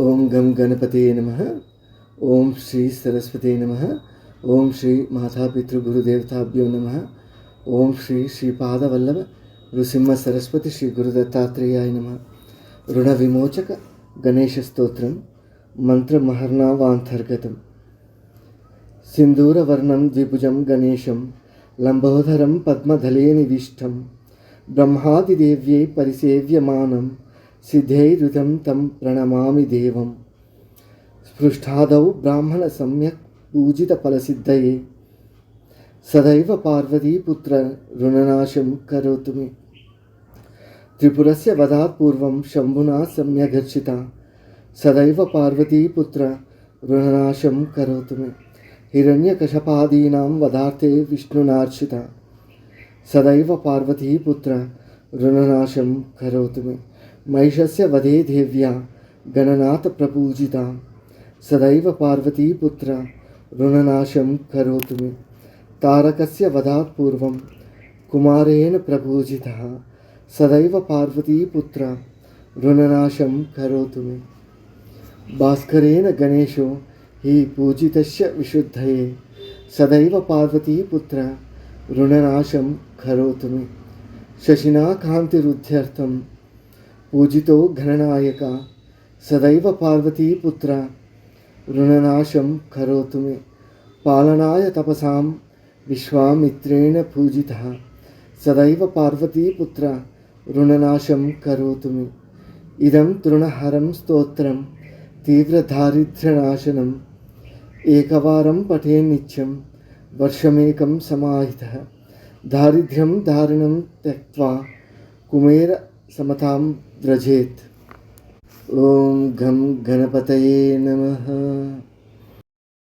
ఓం గం గణపతే నమ. ఓం శ్రీ సరస్వతే నమ. ఓం శ్రీ మాతాపితృగురుదేవతాభ్యో నమ. ఓం శ్రీ శ్రీపాదవల్లభ నృసింహ సరస్వతి శ్రీ గురుదత్తాత్రేయాయ నమ. రుణ విమోచక గణేష స్తోత్రం మంత్రమహర్ణావాంతర్గతం సింధూరవర్ణం ద్విభుజం గణేశం లంబోధరం లంబోదరం పద్మధలేనివిష్టం బ్రహ్మాదిదేవ్యై పరిసేవ్యమానం सिद्धैरुदं तं प्रणमामि देवं। स्पृष्टादौ ब्राह्मणसम्यक् पूजितफलसिद्धये। सदैव पार्वतीपुत्र ऋणनाशं करोतु मे। त्रिपुरस्य वधात् पूर्वं शम्भुना सम्यगर्षिता सदैव पार्वतीपुत्र ऋणनाशं करोतु मे। हिरण्यकशपादीनां वधार्थे विष्णुनार्चिता सदैव पार्वतीपुत्र ऋणनाशं करोतु मे। महिषस्य वधे देव्या गणनाथप्रपूजिता सदैव पार्वतीपुत्र ऋणनाशं करोतु मे। तारकस्य वधात् पूर्वं कुमारेण प्रपूजितः। सदैव पार्वतीपुत्र ऋणनाशं करोतु मे। भास्करेण गणेशो, हि पूजितस्य विशुद्धये। सदैव पार्वतीपुत्र ऋणनाशं करोतु मे। शशिना कान्तिरुद्ध्यर्थं पूजितो घननायक, सदैव पार्वतीपुत्र ऋणनाशं करोतु मे। पालनाय तपसां विश्वामित्रेण पूजितः, सदैव पार्वतीपुत्र ऋणनाशं करोतु मे। इदं तृणहरं स्तोत्रं तीव्रदारिद्र्यनाशनम् एकवारं पठेन्नित्यं वर्षमेकं समाहितः। दारिद्र्यं दारुणं त्यक्त्वा कुमेर समतां व्रजेत् ॐ घं गणपतये नमः।